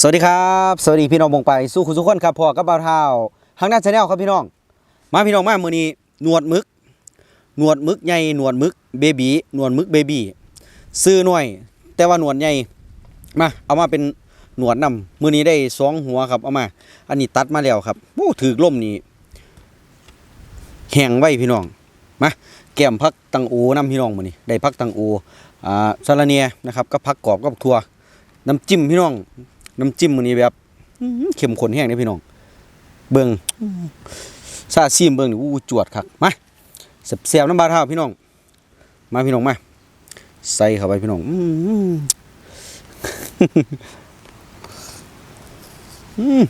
สวัสดีครับ สวัสดีพี่น้องบงไปสู้คุณทุกคนครับพอกับบ่าวเท้าทางหน้าชาแนลครับพี่น้อง มาพี่น้องมามือนี้หนวดมึกหนวดมึกใหญ่หนวดมึกเบบีหนวดมึกเบบีซื้อหน่อย แต่ว่าหนวดใหญ่มาเอามาเป็นหนวดนำมือนี้ได้สองหัวครับเอามา อันนี้ตัดมาแล้วครับโอ้ถือล่มนี่แห้งไว้พี่น้องมาแก้มพักตังโอนำพี่น้องมือนี้ได้พักตังโออ่าสาระเนียนะครับก็พักกรอบกับทั่วน้ำจิ้มพี่น้อง น้ำจิ้มมือนี้แบบเข้มข้นแห้งนี่พี่น้อง เบิ่งซาซีมเบิ่งนี่อู้จวดคักมาแซ่บๆน้ำบาท้าพี่น้อง มาพี่น้องมา ใส่เข้าไปพี่น้องอื้อหืออืม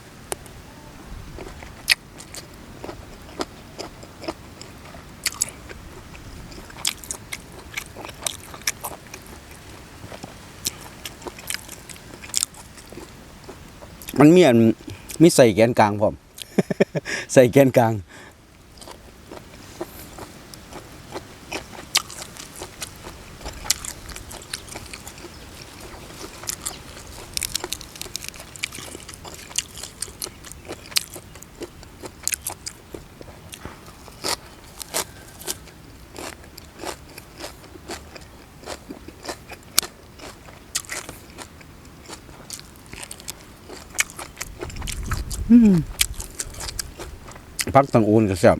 มันมีอันมีใส่แกนกลางพร้อมใส่แกนกลาง พักตังอูนก็แซ่บ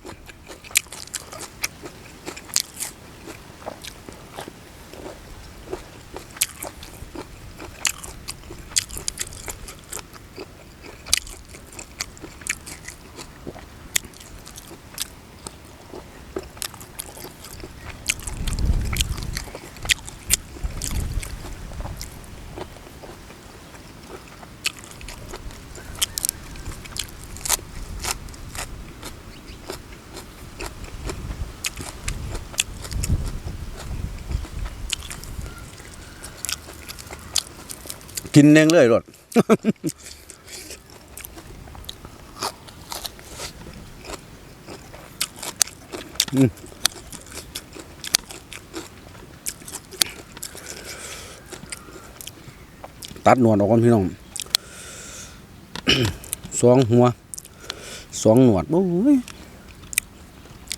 กินเองเลยรถตัดหนวดออกก่อนพี่น้องสองหัวสองหนวดโอ้ย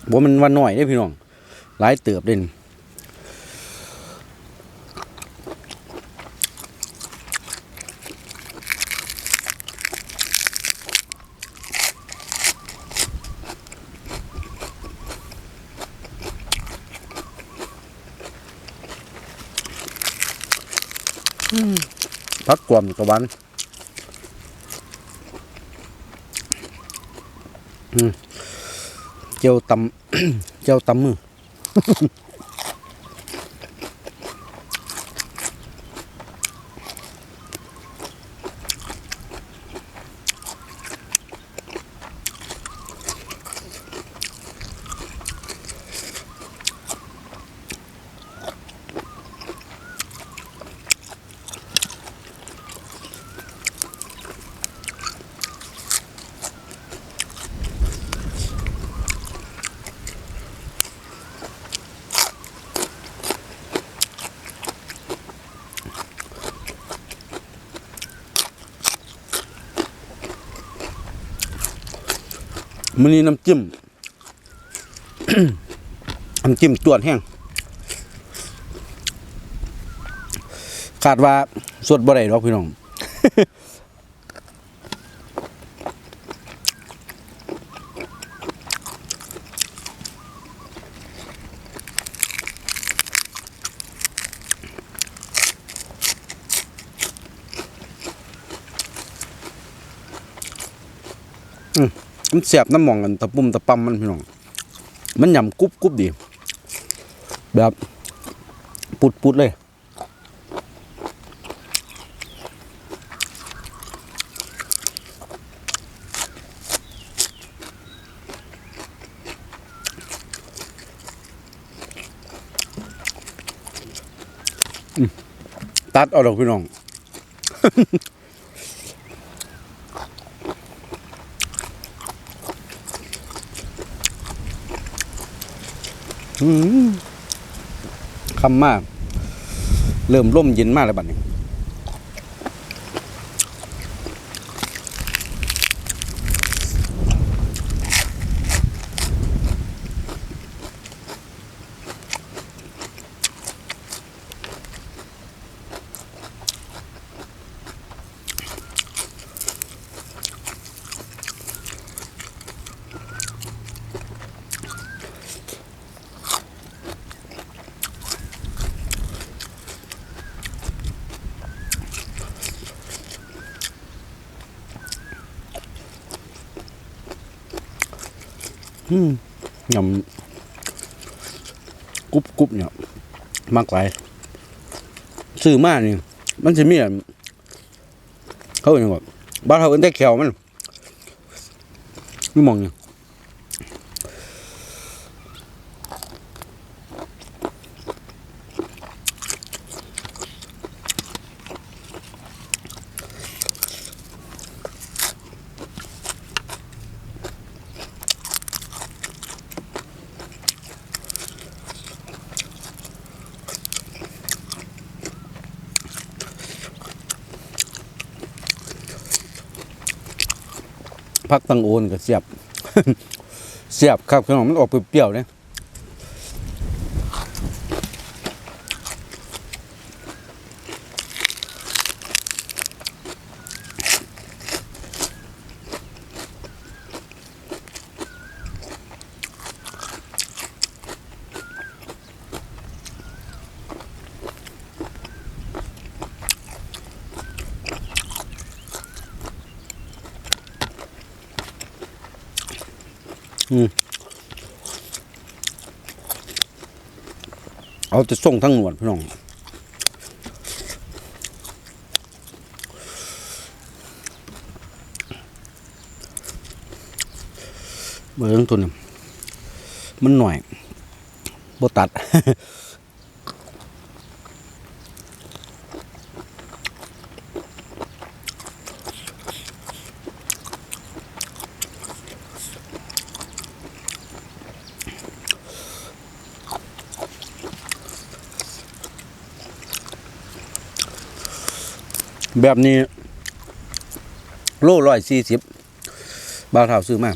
บ่มันวันหน่อยเด้พี่น้องหลายเติบเด่น พักกวมตะวันเจียวตำเจียวตำมือ มันนี่น้ำจิ้ม น้ำจิ้มจวนแห้งขาดว่าสดบ่ได้หรอกพี่น้อง มันเสียบน้ำหมองกันตะปุ่มตะปั๊มมันพี่น้องมันหยำกรุบกรุบดี แบบปุดปุดเลยตัดเอาดอกพี่น้อง คำมาก เริ่มร่มเย็นมากแล้วบัดนี้ ยำกรุบกรุบเนี่ยมากหลายซื้อมานี่มันจะมีเขาอย่างแบบบ้านเขาเป็นแต่แขวมันไม่มองเนี่ย พักตังโอนกับเสียบ เสียบครับพี่น้องมันออกเปรี้ยวๆเนี่ย เอาจะส่งทั้งหนวดพี่น้องเบื้องต้นมันหน่อยบ่ตัด แบบนี้ โลร้อยสี่สิบบาทเท่าซื้อมาก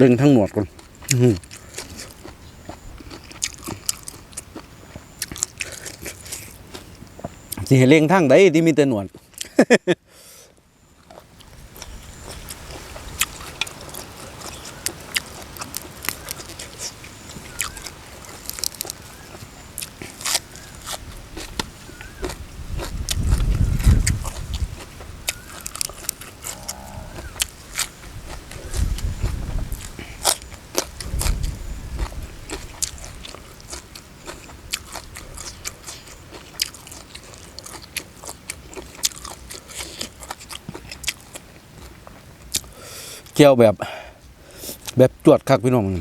ดึงทั้งหนวดก่อนสิให้เล่งทั้งใดที่มีแต่หนวด เกี่ยวแบบ แบบจวดคักพี่น้องอื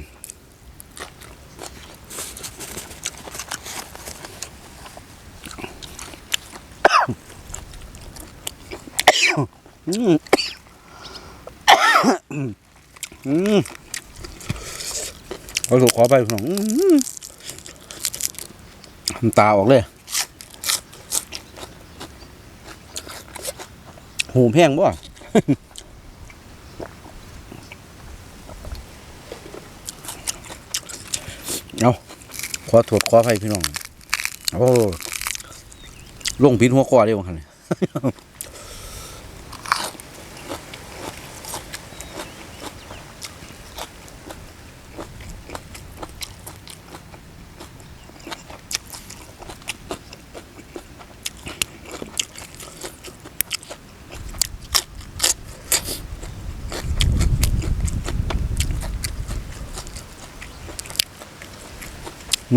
มอืมเอาถูกขอไปพี่น้องอืมน้ำตาออกเลยหูแพงบ่ เอา ขอถวดขออภัยพี่น้อง โอ้ลงพินหัวคอเดียวกัน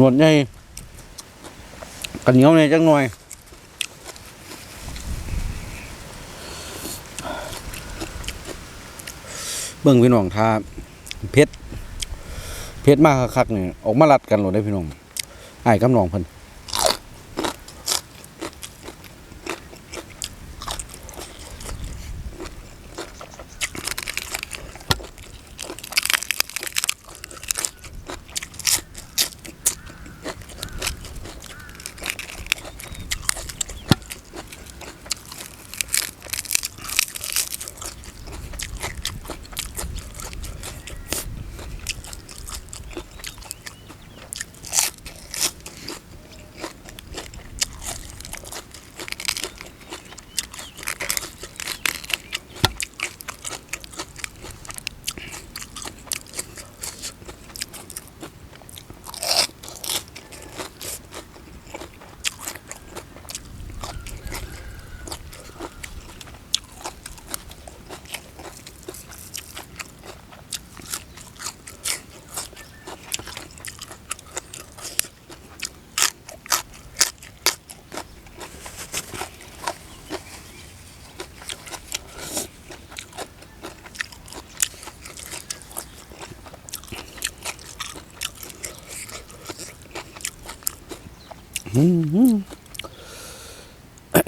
นวดใหญ่กันเหนียวในจังหน่อยเบิ่งพี่น้องทาเพชรเพชรมากคักเนี่ยออกมาลัดกันหลดได้พี่น้องไอ้กำนองเพิ่น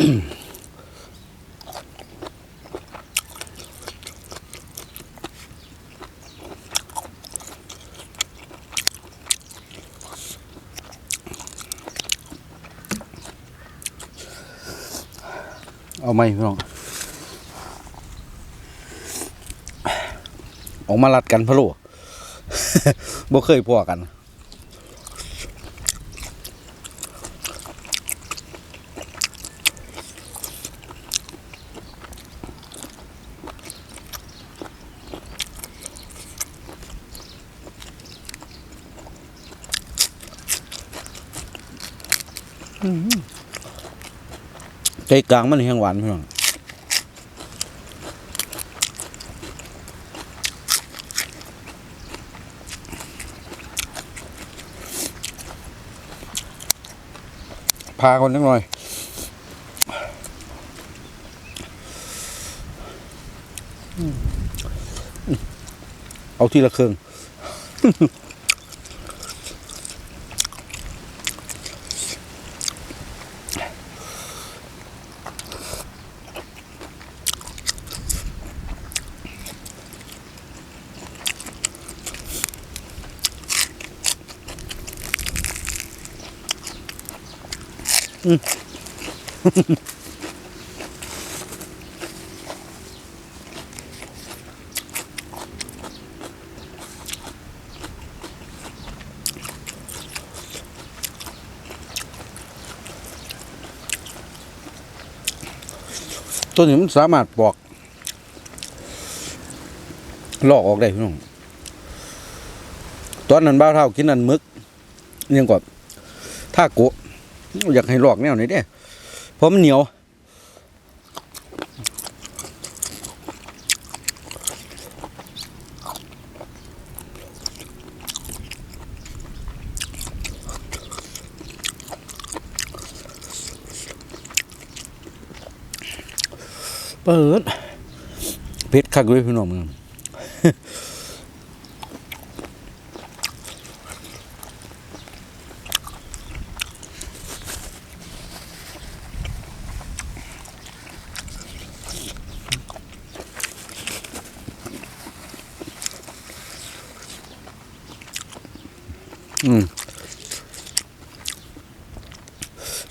เอาไหมพี่น้อง ออกมาลัดกันพะโลบ่เคยพอกัน ใจกลางมันแห้งหวานพี่น้องพาคนนิดหน่อยเอาที่ละเครื่อง ตัวนี้มันสามารถปอกลอกออกได้พี่น้องตอนนั้นบ้าเท่ากินนันมึกยังก่อนถ้าโกอยากให้ลอกแนวนี้เด้เพ ราะมันเหนียว เปิดเพชรคักด้วยพี่น้องมึง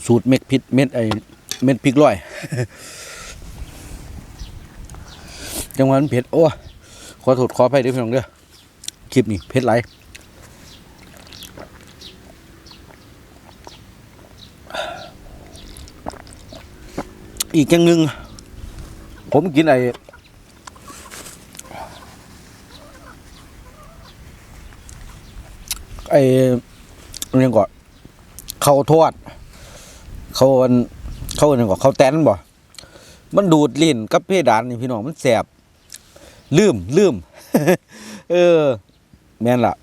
สูตรเม็ดพริกเม็ดไอเม็ดพริกร้อย จังหวะมันเผ็ด โอ้ ขอโทษขออภัยด้วยพี่น้องเด้อ คลิปนี้เผ็ดไหลอีกอย่างหนึ่งผมกินไอ ไอเรียกก่อนข้าวทอด เขาอันเขาเรียกก่อนข้าวแตนบ่ มันดูดลิ้นกับเพดานนี่พี่น้องมันแสบลืมลืมเออ แม่นละ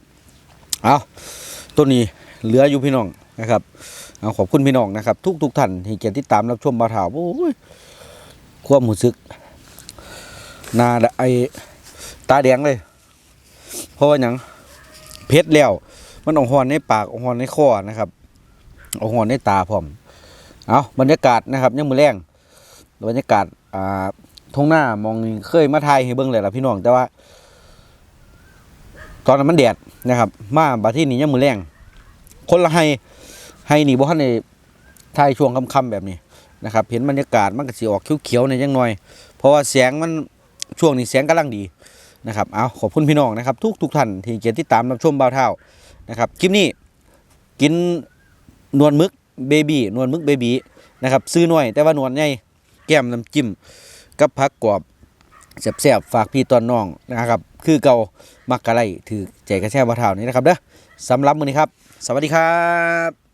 เอาตัวนี้เหลืออยู่พี่น้องนะครับเอาขอบคุณพี่น้องนะครับ ทุกทุกท่านที่เกียรติดตามรับชมบาถาวโอ้ยความหูซึกนาไอตาแดงเลย เพราะว่าหยังเพชรแล้ว มันออกหอนในปากออกหอนในคอนะครับออกหอนในตาพร้อมเอาบรรยากาศนะครับยังมือแรงบรรยากาศอ่าทงหน้ามองเคยมาถ่ายให้เบิ่งเลยล่ะพี่น้องแต่ว่า ตอนนั้นมันแดดนะครับ มาบาที่นี่ยังมือแรงคนละให้ให้นี่บ่ทันได้ถ่ายช่วงค่ำๆแบบนี้นะครับ เห็นบรรยากาศมันก็สิออกเขียวๆในยังหน่อย เพราะว่าแสงมันช่วงนี้แสงกำลังดีนะครับ เอาขอบคุณพี่น้องนะครับ ทุกทุกท่านที่เกียรติดตามรับชมบ่าวเท่า นะครับคลิปนี้กินนวลมึกเบบี้นวลมึกเบบีนะครับซื้อหน่อยแต่ว่านวลใหญ่แก้มน้ำจิ้มกับผักกรอบแซ่บๆฝากพี่ตอนน้องนะครับ คือเก่ามักกะไรถือใจกระแช่บะเท่านี้นะครับเด้อสำหรับมือนี้ครับ สวัสดีครับ